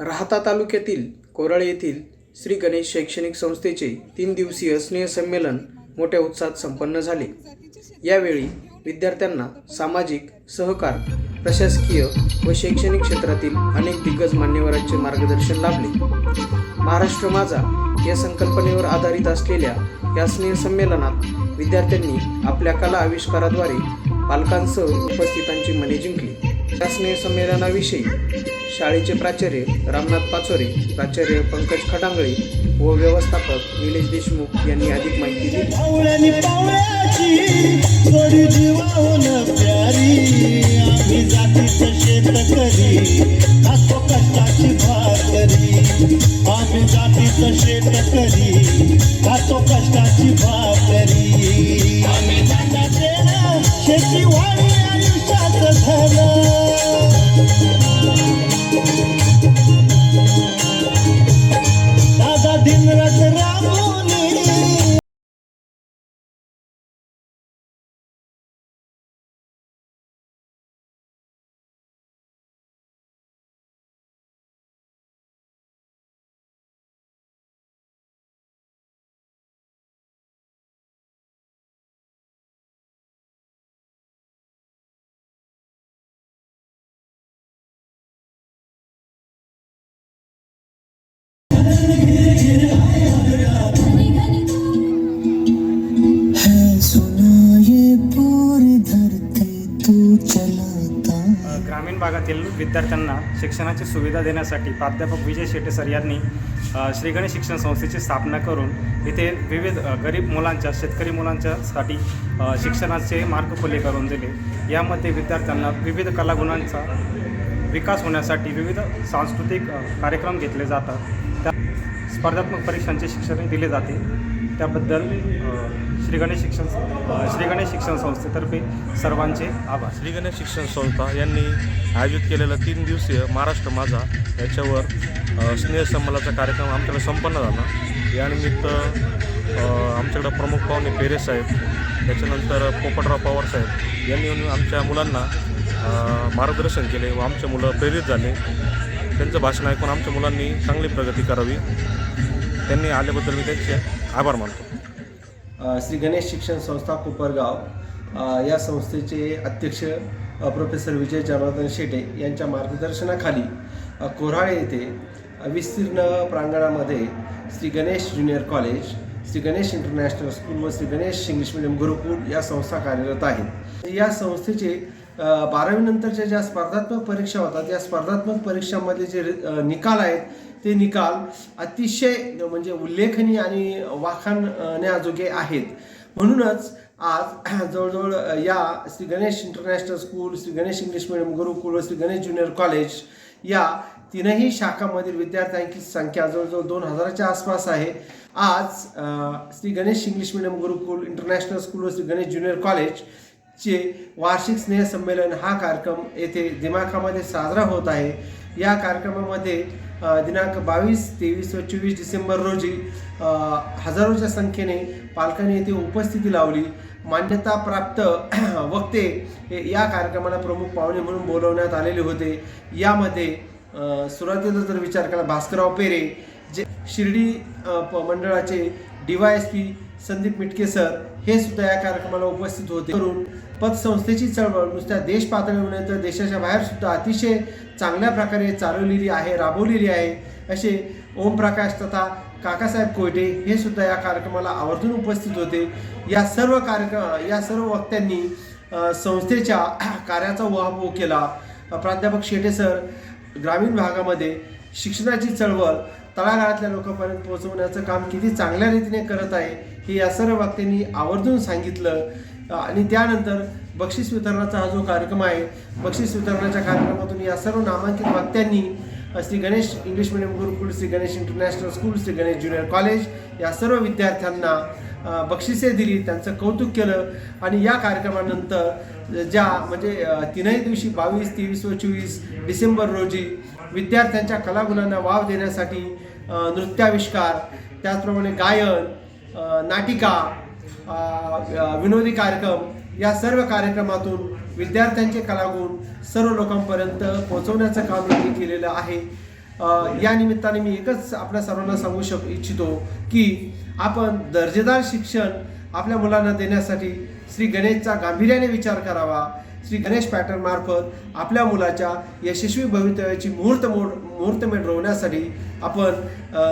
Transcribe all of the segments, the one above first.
राहता तालुक्यातील कोराळे येथील श्री गणेश शैक्षणिक संस्थेचे तीन दिवसीय स्नेहसंमेलन मोठ्या उत्साहात संपन्न झाले. यावेळी विद्यार्थ्यांना सामाजिक सहकार प्रशासकीय व शैक्षणिक क्षेत्रातील अनेक दिग्गज मान्यवरांचे मार्गदर्शन लाभले. महाराष्ट्र माझा या संकल्पनेवर आधारित असलेल्या या स्नेहसंमेलनात विद्यार्थ्यांनी आपल्या कला आविष्काराद्वारे पालकांसह उपस्थितांची मने जिंकली. या स्नेहसंमेलनाविषयी शाळेचे प्राचार्य रामनाथ पाचोरे प्राचार्य पंकज खटांगळे व व्यवस्थापक निलेश देशमुख यांनी अधिक माहिती दिली. कष्टाची भाकरी. ग्रामीण भागातील विद्यार्थ्यांना शिक्षणाची सुविधा देण्यासाठी प्राध्यापक विजय शेटे सर यांनी श्रीगणेश शिक्षण संस्थेची स्थापना करून इथे विविध गरीब मुलांच्या शेतकरी मुलांच्यासाठी शिक्षणाचे मार्ग खुले करून दिले. यामध्ये विद्यार्थ्यांना विविध कलागुणांचा विकास होण्यासाठी विविध सांस्कृतिक कार्यक्रम घेतले जातात. त्या स्पर्धात्मक परीक्षांचे शिक्षणही दिले जाते. त्याबद्दल श्रीगणेश श्री गणेश शिक्षण श्रीगणेश श्री गणेश शिक्षण संस्थेतर्फे सर्वांचे आभार. श्री गणेश शिक्षण संस्था यांनी आयोजित केलेला तीन दिवसीय महाराष्ट्र माझा याच्यावर स्नेहसंमलाचा कार्यक्रम आमच्याकडे संपन्न झाला. यानिमित्त आमच्याकडं प्रमुख पाहुणे पेरे साहेब त्याच्यानंतर पोपटराव पवार साहेब यांनी येऊन आमच्या मुलांना मार्गदर्शन केले व आमचे मुलं प्रेरित झाले. त्यांचं भाषण ऐकून आमच्या मुलांनी चांगली प्रगती करावी. त्यांनी आल्याबद्दल मी त्यांचे आभार मानतो. श्री गणेश शिक्षण संस्था कोपरगाव या संस्थेचे अध्यक्ष प्रोफेसर विजय जनार्दन शेटे यांच्या मार्गदर्शनाखाली कोराळे येथे विस्तीर्ण प्रांगणामध्ये Shri Ganesh junior college Shri Ganesh international school व श्री गणेश इंग्लिश मिडियम गुरुकुल या संस्था कार्यरत आहेत. या संस्थेचे बारावीनंतरच्या ज्या स्पर्धात्मक परीक्षा होतात त्या स्पर्धात्मक परीक्षांमध्ये जे निकाल आहेत ते निकाल अतिशय म्हणजे उल्लेखनीय आणि वाखाणण्याजोगे आहेत. म्हणूनच आज जवळजवळ या Shri Ganesh international school Shri Ganesh English medium Gurukul Shri Ganesh junior college या तीनही शाखांमधील विद्यार्थ्यांची संख्या जवळजवळ दोन हजाराच्या आसपास आहे. आज Shri Ganesh English medium Gurukul international school Shri Ganesh junior college चे वार्षिक स्नेहसंमेलन हा कार्यक्रम येथे दिमाखामध्ये साजरा होत आहे. या कार्यक्रमामध्ये दिनांक बावीस तेवीस व चोवीस डिसेंबर रोजी हजारोच्या संख्येने पालकांनी येथे उपस्थिती लावली. मान्यताप्राप्त वक्ते हे या कार्यक्रमाला प्रमुख पाहुणे म्हणून बोलवण्यात आलेले होते. यामध्ये सुरुवातीला जर विचार केला भास्करराव पेरे जे शिर्डी प- मंडळाचे D Y S P Sandeep Mitke sir हे सुद्धा या कार्यक्रमाला उपस्थित होते. करून पतसंस्थेची चळवळ नुसत्या देश पातळीवर तर देशाच्या बाहेर सुद्धा अतिशय चांगल्या प्रकारे चालवलेली आहे राबवलेली आहे असे ओमप्रकाश तथा काकासाहेब कोयटे हे सुद्धा या कार्यक्रमाला आवर्जून उपस्थित होते. या सर्व कार्यक्रम या सर्व वक्त्यांनी संस्थेच्या कार्याचा उहापोह केला. प्राध्यापक शेटे सर ग्रामीण भागामध्ये शिक्षणाची चळवळ तळागाळातल्या लोकांपर्यंत पोहोचवण्याचं काम किती चांगल्या रीतीने करत आहे हे या सर्व वक्त्यांनी आवर्जून सांगितलं. आणि त्यानंतर बक्षीस वितरणाचा हा जो कार्यक्रम आहे बक्षीस वितरणाच्या कार्यक्रमातून या सर्व नामांकित वक्त्यांनी Shri Ganesh English medium Gurukul Shri Ganesh international school Shri Ganesh junior college या सर्व विद्यार्थ्यांना बक्षिसे दिली त्यांचं कौतुक केलं. आणि या कार्यक्रमानंतर ज्या म्हणजे तीनही दिवशी बावीस तेवीस व चोवीस डिसेंबर रोजी विद्यार्थ्यांच्या कलागुणांना वाव देण्यासाठी नृत्याविष्कार त्याचप्रमाणे गायन नाटिका विनोदी कार्यक्रम या सर्व कार्यक्रमातून विद्यार्थ्यांचे कलागुण सर्व लोकांपर्यंत पोहोचवण्याचं काम यांनी केलेलं आहे. या निमित्ताने मी एकच आपल्या सर्वांना सांगू शक इच्छितो की आपण दर्जेदार शिक्षण आपल्या मुलांना देण्यासाठी श्री गणेशचा गांभीर्याने विचार करावा. श्री गणेश पॅटर्न मार्फत आपल्या मुलाच्या यशस्वी भवितव्याची मुहूर्त मोड मुहूर्तमेढ रोवण्यासाठी आपण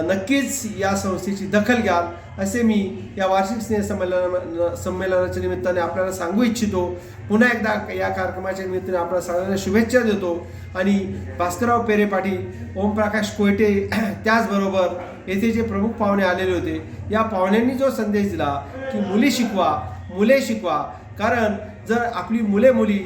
नक्कीच या संस्थेची दखल घ्याल असे मी या वार्षिक स्नेहसंमेलना संमेलनाच्या निमित्ताने आपल्याला सांगू इच्छितो. पुन्हा एकदा या कार्यक्रमाच्या निमित्ताने आपल्याला सगळ्यांना शुभेच्छा देतो. आणि भास्करराव पेरे पाटील ओमप्रकाश कोयटे त्याचबरोबर येथे जे प्रमुख पाहुणे आलेले होते या पाहुण्यांनी जो संदेश दिला की मुली शिकवा मुले शिकवा. कारण जर आपली मुले मुली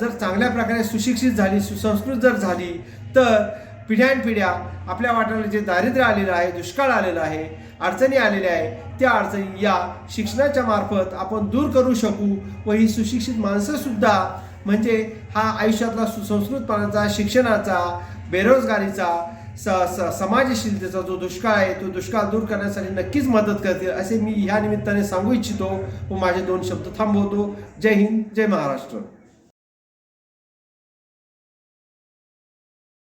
जर चांगल्या प्रकारे सुशिक्षित झाली सुसंस्कृत जर झाली तर पिढ्यानपिढ्या आपल्या वाट्याला जे दारिद्र्य आलेलं आहे दुष्काळ आलेला आहे अडचणी आलेल्या आहे त्या अडचणी या शिक्षणाच्या मार्फत आपण दूर करू शकू व ही सुशिक्षित माणसंसुद्धा म्हणजे हा आयुष्यातला सुसंस्कृतपणाचा शिक्षणाचा बेरोजगारीचा स स समाजशीलतेचा जो दुष्काळ आहे तो दुष्काळ दूर करण्यासाठी नक्कीच मदत करतील असे मी ह्या निमित्ताने सांगू इच्छितो. व माझे दोन शब्द थांबवतो. जय हिंद जय महाराष्ट्र.